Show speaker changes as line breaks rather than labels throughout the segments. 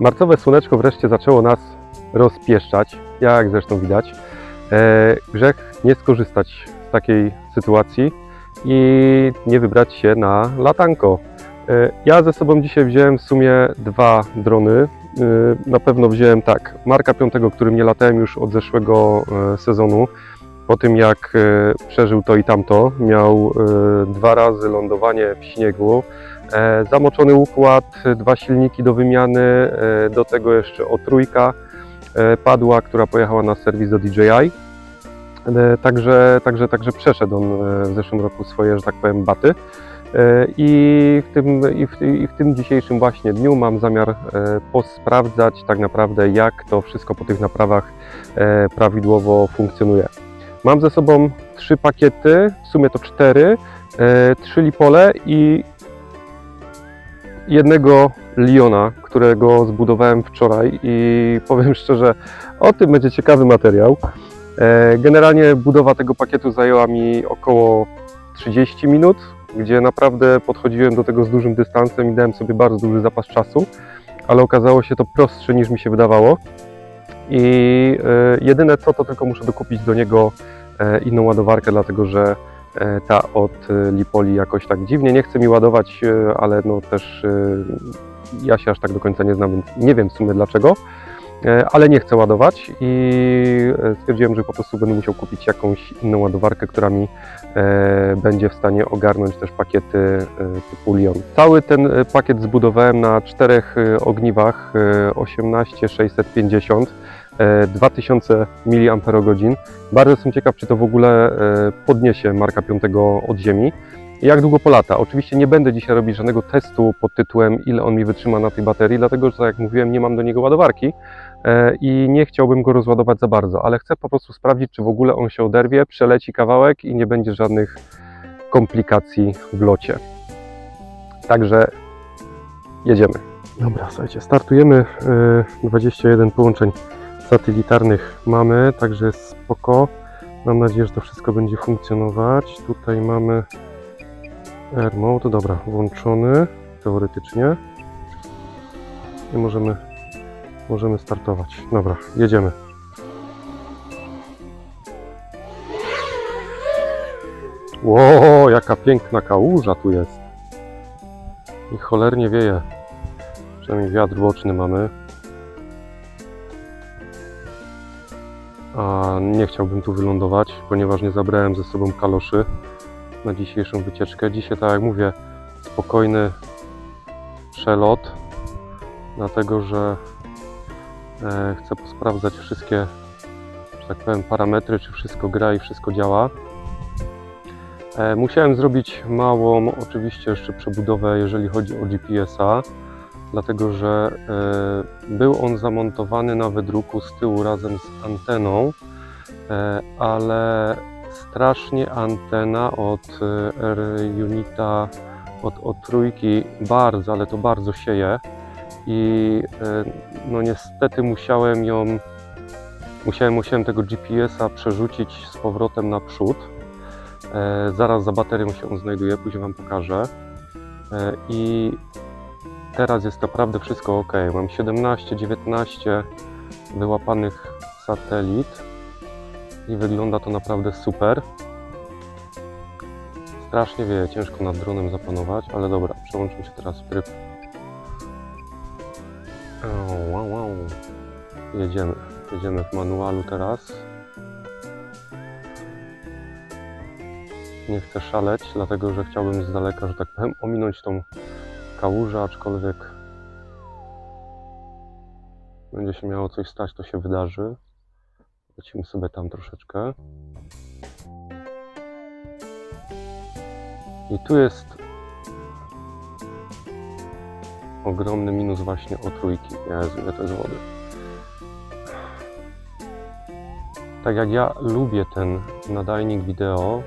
Marcowe słoneczko wreszcie zaczęło nas rozpieszczać, jak zresztą widać. E, grzech nie skorzystać z takiej sytuacji i nie wybrać się na latanko. E, ja ze sobą dzisiaj wziąłem w sumie dwa drony. E, na pewno wziąłem tak, Marka Piątego, którym nie latałem już od zeszłego sezonu. Po tym jak e, przeżył to i tamto, miał e, dwa razy lądowanie w śniegu, e, zamoczony układ, dwa silniki do wymiany, do tego jeszcze o trójka padła, która pojechała na serwis do DJI. Także, także, także przeszedł on w zeszłym roku swoje, że tak powiem, baty. I w, tym, i, w, I w tym dzisiejszym właśnie dniu mam zamiar posprawdzać tak naprawdę, jak to wszystko po tych naprawach prawidłowo funkcjonuje. Mam ze sobą trzy pakiety, w sumie to cztery, e, trzy lipole i jednego Liona, którego zbudowałem wczoraj i powiem szczerze, o tym będzie ciekawy materiał. E, Generalnie budowa tego pakietu zajęła mi około 30 minut, gdzie naprawdę podchodziłem do tego z dużym dystansem i dałem sobie bardzo duży zapas czasu, ale okazało się to prostsze niż mi się wydawało. I e, jedyne co, to tylko muszę dokupić do niego e, inną ładowarkę, dlatego że e, ta od e, Lipoli jakoś tak dziwnie nie chce mi ładować, e, ale no też ja się aż tak do końca nie znam, więc nie wiem w sumie dlaczego, e, ale nie chcę ładować i stwierdziłem, że po prostu będę musiał kupić jakąś inną ładowarkę, która mi będzie w stanie ogarnąć też pakiety typu Lion. Cały ten pakiet zbudowałem na czterech ogniwach e, 18650 e, 2000 mAh. Bardzo jestem ciekaw, czy to w ogóle e, podniesie Marka 5 od ziemi. Jak długo polata? Oczywiście nie będę dzisiaj robić żadnego testu pod tytułem, ile on mi wytrzyma na tej baterii, dlatego że, tak jak mówiłem, nie mam do niego ładowarki e, i nie chciałbym go rozładować za bardzo, ale chcę po prostu sprawdzić, czy w ogóle on się oderwie, przeleci kawałek i nie będzie żadnych komplikacji w locie. Także jedziemy. Dobra, słuchajcie, startujemy. e, 21 połączeń satelitarnych mamy, także jest spoko. Mam nadzieję, że to wszystko będzie funkcjonować. Tutaj mamy Air Mode, dobra, włączony teoretycznie. I możemy, możemy startować. Dobra, jedziemy. Ło, jaka piękna kałuża tu jest. I cholernie wieje. Przynajmniej wiatr boczny mamy. A nie chciałbym tu wylądować, ponieważ nie zabrałem ze sobą kaloszy na dzisiejszą wycieczkę. Dzisiaj, tak jak mówię, spokojny przelot, dlatego że e, chcę posprawdzać wszystkie, że tak powiem, parametry, czy wszystko gra i wszystko działa. E, musiałem zrobić małą, oczywiście, jeszcze przebudowę, jeżeli chodzi o GPS-a, dlatego że e, był on zamontowany na wydruku z tyłu razem z anteną, e, ale strasznie antena od e, R-Unita, od, od trójki bardzo, ale to bardzo sieje i no niestety musiałem ją, musiałem, musiałem tego GPS-a przerzucić z powrotem na przód. Zaraz za baterią się on znajduje, później Wam pokażę. I teraz jest naprawdę wszystko ok. Mam 17-19 wyłapanych satelit i wygląda to naprawdę super. Strasznie wieje, ciężko nad dronem zapanować, ale dobra, przełączmy się teraz w tryb. O, wow, wow. Jedziemy, jedziemy w manualu teraz. Nie chcę szaleć, dlatego że chciałbym z daleka, że tak powiem, ominąć tą kałużę, aczkolwiek będzie się miało coś stać, to się wydarzy. Lecimy sobie tam troszeczkę. I tu jest ogromny minus właśnie o trójki. Jezu, ile to jest wody. Tak jak ja lubię ten nadajnik wideo,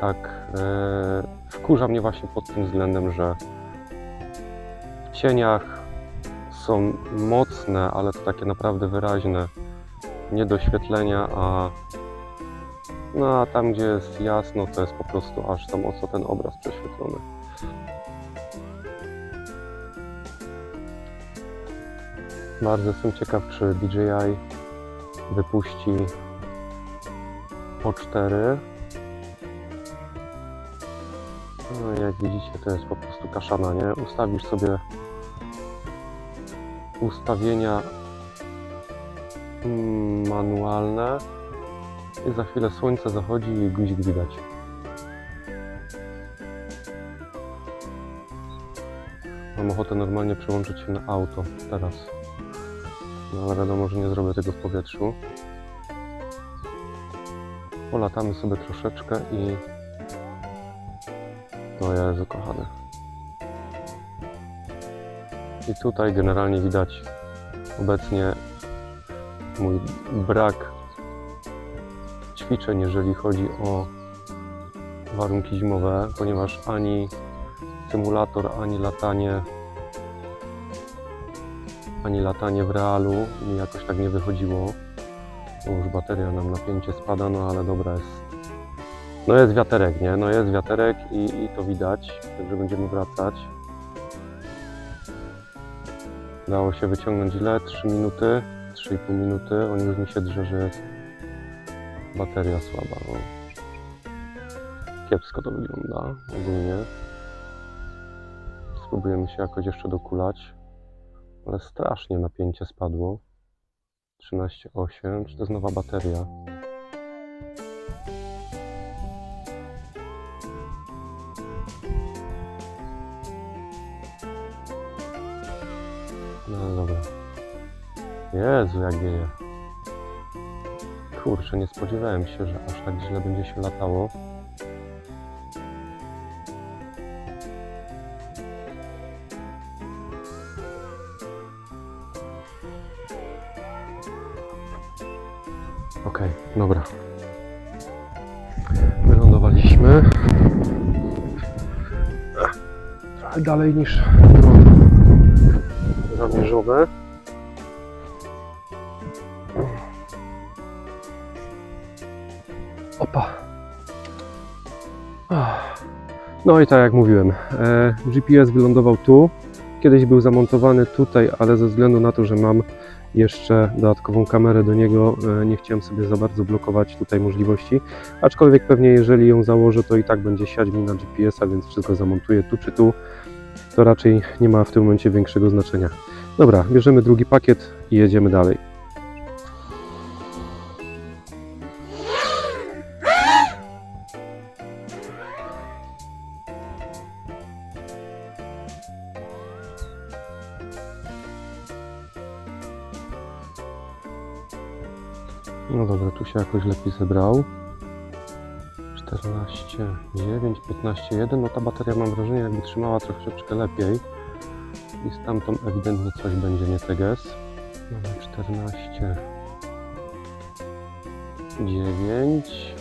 tak e, wkurza mnie właśnie pod tym względem, że cieniach są mocne, ale to takie naprawdę wyraźne niedoświetlenia, a no a tam gdzie jest jasno, to jest po prostu aż tam mocno ten obraz prześwietlony. Bardzo jestem ciekaw, czy DJI wypuści po 4. No, jak widzicie, to jest po prostu kaszana, nie? Ustawisz sobie ustawienia manualne i za chwilę słońce zachodzi i guzik widać. Mam ochotę normalnie przełączyć się na auto teraz. No ale wiadomo, że nie zrobię tego w powietrzu. Polatamy sobie troszeczkę i... O Jezu, kochany. I tutaj generalnie widać obecnie mój brak ćwiczeń, jeżeli chodzi o warunki zimowe, ponieważ ani symulator, ani latanie ani latanie w realu mi jakoś tak nie wychodziło. Bo już bateria nam napięcie spada, no ale dobra jest. No jest wiaterek, nie? No jest wiaterek i, i to widać, także będziemy wracać. Dało się wyciągnąć ile? 3 minuty, 3,5 minuty. On już mi się drze, że jest bateria słaba. No. Kiepsko to wygląda ogólnie. Spróbujemy się jakoś jeszcze dokulać. Ale strasznie napięcie spadło. 13,8. Czy to jest nowa bateria? No dobra. Jezu, jak wieje. Kurczę, nie spodziewałem się, że aż tak źle będzie się latało. Okej, dobra. Wylądowaliśmy. Trochę dalej niż zamierzone. Opa. Ach. No i tak jak mówiłem, e, GPS wylądował tu. Kiedyś był zamontowany tutaj, ale ze względu na to, że mam jeszcze dodatkową kamerę do niego, e, nie chciałem sobie za bardzo blokować tutaj możliwości. Aczkolwiek pewnie jeżeli ją założę, to i tak będzie siać mi na GPS-a, więc wszystko zamontuję tu czy tu. To raczej nie ma w tym momencie większego znaczenia. Dobra, bierzemy drugi pakiet i jedziemy dalej. No dobra, tu się jakoś lepiej zebrał. 14, 9, 15, 1. No ta bateria mam wrażenie jakby trzymała troszeczkę lepiej. I z tamtą ewidentnie coś będzie nie teges. Mamy 14, 9.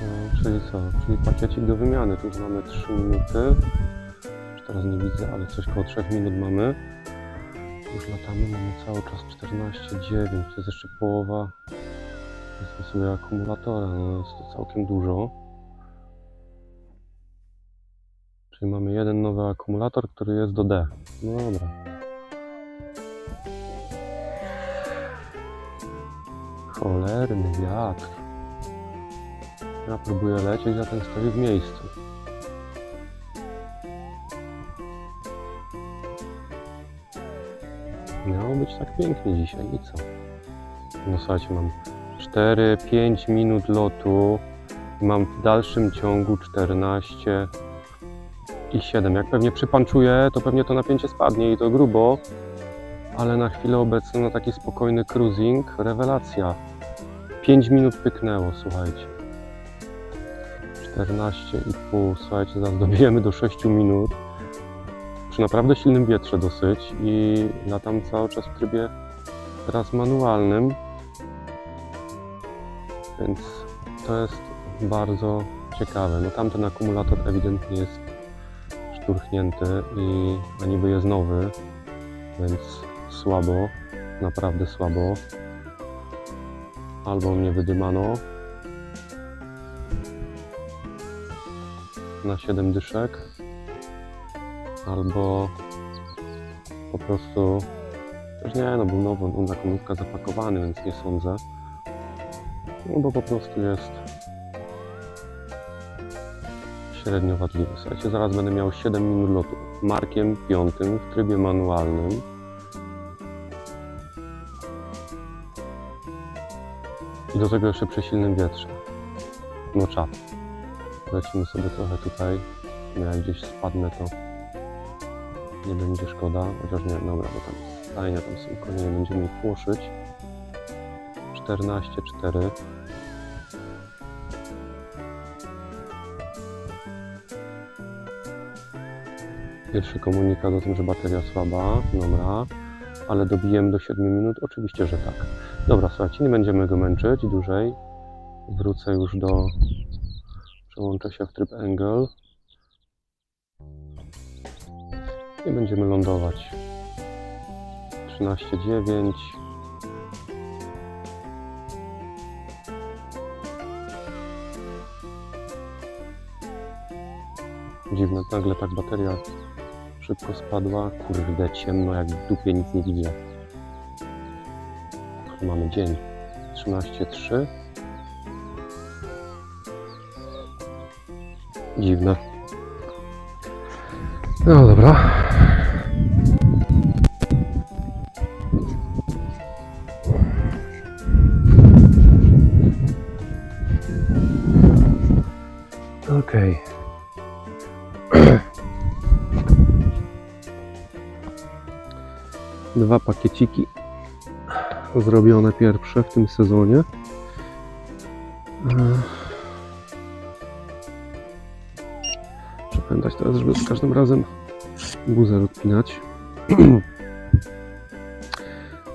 No, czyli co? Czyli pakiecik do wymiany. Tu już mamy 3 minuty. Już teraz nie widzę, ale coś koło 3 minut mamy. Już latamy, mamy cały czas 14,9, to jest jeszcze połowa powiedzmy sobie akumulatora, no jest to całkiem dużo. Czyli mamy jeden nowy akumulator, który jest do D. No dobra. Cholerny wiatr. Ja próbuję lecieć, a ten stoi w miejscu. Miało być tak pięknie dzisiaj i co? No słuchajcie, mam 4-5 minut lotu. Mam w dalszym ciągu 14 i 7. Jak pewnie przypanczuję, to pewnie to napięcie spadnie i to grubo. Ale na chwilę obecną na taki spokojny cruising, rewelacja. 5 minut pyknęło, słuchajcie. 14,5, słuchajcie, zaraz dobijemy do 6 minut przy naprawdę silnym wietrze dosyć i latam cały czas w trybie teraz manualnym, więc to jest bardzo ciekawe. No tamten akumulator ewidentnie jest szturchnięty i a niby jest nowy, więc słabo, naprawdę słabo. Albo mnie wydymano na 7 dyszek, albo po prostu też nie, no był nowy, był na komórka zapakowany, więc nie sądzę. No bo po prostu jest średnio wadliwy. Słuchajcie, zaraz będę miał 7 minut lotu. Markiem piątym w trybie manualnym. I do tego jeszcze przy silnym wietrze. No czad. Lecimy sobie trochę tutaj. Jak gdzieś spadnę to nie będzie szkoda. Chociaż nie, dobra, bo tam stajnia, tam są konie, nie będziemy ich płoszyć. 14,4 Pierwszy komunikat o tym, że bateria słaba, dobra, ale dobijemy do 7 minut? Oczywiście, że tak. Dobra, słuchajcie, nie będziemy go męczyć dłużej. Wrócę już do... Przełączę się w tryb angle. I będziemy lądować. 13,9 Dziwne, nagle tak bateria szybko spadła. Kurde, ciemno jak w dupie, nic nie widzę. Mamy dzień 13.3. Dziwne. No dobra. Dwa pakieciki zrobione pierwsze w tym sezonie. Muszę pamiętać teraz, żeby z każdym razem buzer odpinać.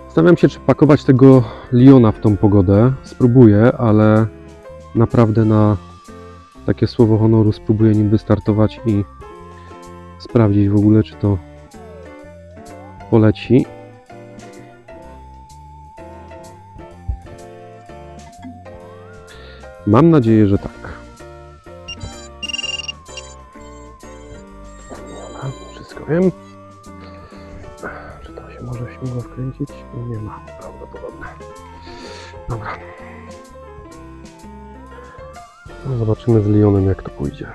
Zastanawiam się, czy pakować tego Liona w tą pogodę. Spróbuję, ale naprawdę na takie słowo honoru spróbuję nim wystartować i sprawdzić w ogóle, czy to poleci. Mam nadzieję, że tak. Wszystko wiem. Czy to się może śmigło wkręcić? Nie ma, prawdopodobne. Dobra. No, zobaczymy z Lionem, jak to pójdzie.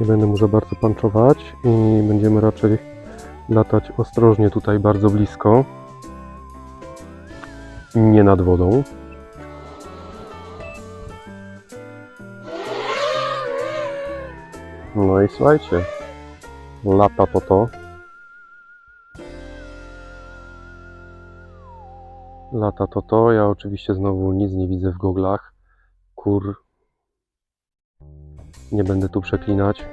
Nie będę mu za bardzo panczować i będziemy raczej latać ostrożnie tutaj bardzo blisko. Nie nad wodą. No i słuchajcie, lata to to. Lata to to. Ja oczywiście znowu nic nie widzę w goglach. Kur. Nie będę tu przeklinać.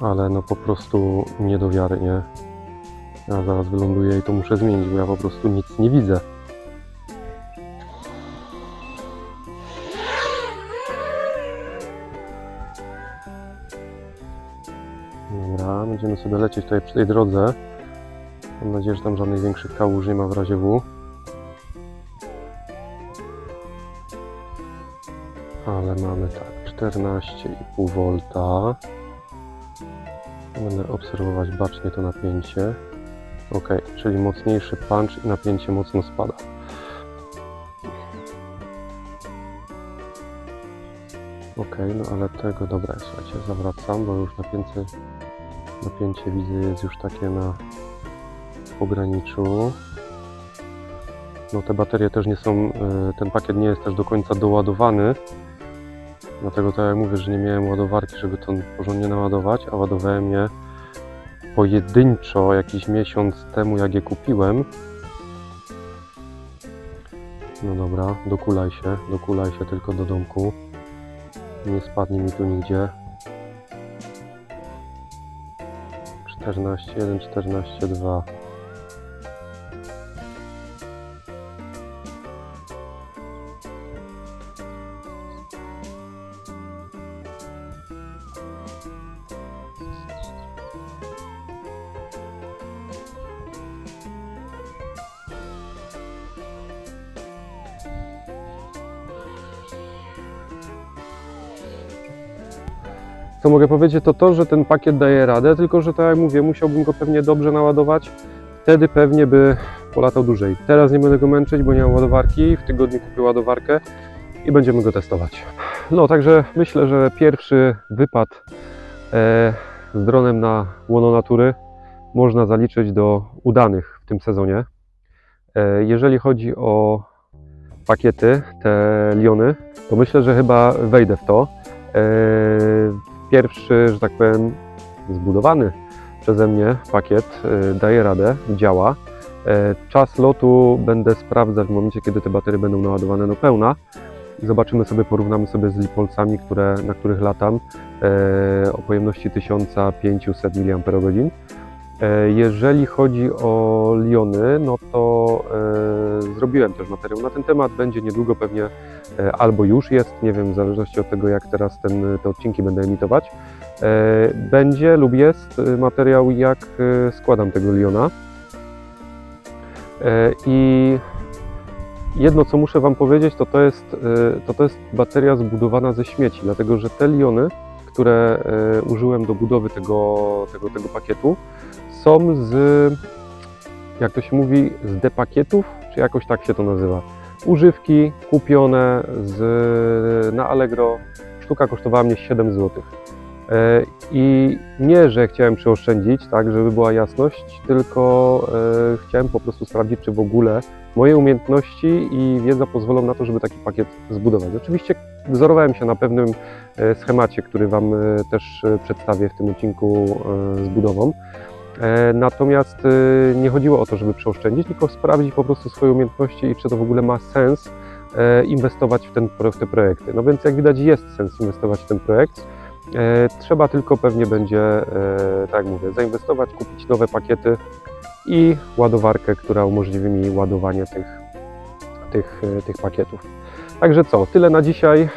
Ale no po prostu nie do wiary, nie? Ja zaraz wyląduję i to muszę zmienić, bo ja po prostu nic nie widzę. Sobie lecieć tutaj przy tej drodze. Mam nadzieję, że tam żadnych większych kałuż nie ma w razie W. Ale mamy tak, 14,5 V. Będę obserwować bacznie to napięcie. Ok, czyli mocniejszy punch i napięcie mocno spada. Ok, no ale tego, dobra, słuchajcie, zawracam, bo już napięcie, napięcie widzę jest już takie na pograniczu. No te baterie też nie są, y, ten pakiet nie jest też do końca doładowany. Dlatego tak jak mówię, że nie miałem ładowarki, żeby to porządnie naładować, a ładowałem je pojedynczo jakiś miesiąc temu, jak je kupiłem. No dobra, dokulaj się, dokulaj się tylko do domku. Nie spadnie mi tu nigdzie. 14,1, 14,2. Co mogę powiedzieć, to to, że ten pakiet daje radę, tylko że tak jak mówię, musiałbym go pewnie dobrze naładować. Wtedy pewnie by polatał dłużej. Teraz nie będę go męczyć, bo nie mam ładowarki. W tygodniu kupię ładowarkę i będziemy go testować. No, także myślę, że pierwszy wypad e, z dronem na łono natury można zaliczyć do udanych w tym sezonie. E, jeżeli chodzi o pakiety, te Liony, to myślę, że chyba wejdę w to. E, Pierwszy, że tak powiem, zbudowany przeze mnie pakiet e, daje radę, działa. E, Czas lotu będę sprawdzać w momencie, kiedy te baterie będą naładowane do pełna. Zobaczymy sobie, porównamy sobie z Lipolcami, które, na których latam e, o pojemności 1500 mAh. E, Jeżeli chodzi o Liony, no to e, zrobiłem też materiał na ten temat. Będzie niedługo pewnie e, albo już jest, nie wiem, w zależności od tego, jak teraz ten, te odcinki będę emitować. Będzie lub jest materiał, jak składam tego Liona. I jedno, co muszę Wam powiedzieć, to to jest, to to jest bateria zbudowana ze śmieci, dlatego że te Liony, które użyłem do budowy tego, tego, tego pakietu, są z, jak to się mówi, z depakietów, czy jakoś tak się to nazywa. Używki kupione z, na Allegro. Sztuka kosztowała mnie 7 zł. E, I nie, że chciałem przeoszczędzić, tak, żeby była jasność, tylko e, chciałem po prostu sprawdzić, czy w ogóle moje umiejętności i wiedza pozwolą na to, żeby taki pakiet zbudować. Oczywiście wzorowałem się na pewnym e, schemacie, który Wam też przedstawię w tym odcinku z budową. E, Natomiast e, nie chodziło o to, żeby przeoszczędzić, tylko sprawdzić po prostu swoje umiejętności i czy to w ogóle ma sens e, inwestować w, ten, w te projekty. No więc jak widać jest sens inwestować w ten projekt. E, Trzeba tylko pewnie będzie, tak jak mówię, zainwestować, kupić nowe pakiety i ładowarkę, która umożliwi mi ładowanie tych, tych, tych pakietów. Także co, tyle na dzisiaj.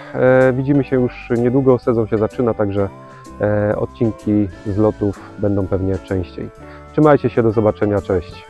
Widzimy się już niedługo, sezon się zaczyna, także odcinki z lotów będą pewnie częściej. Trzymajcie się, do zobaczenia, cześć.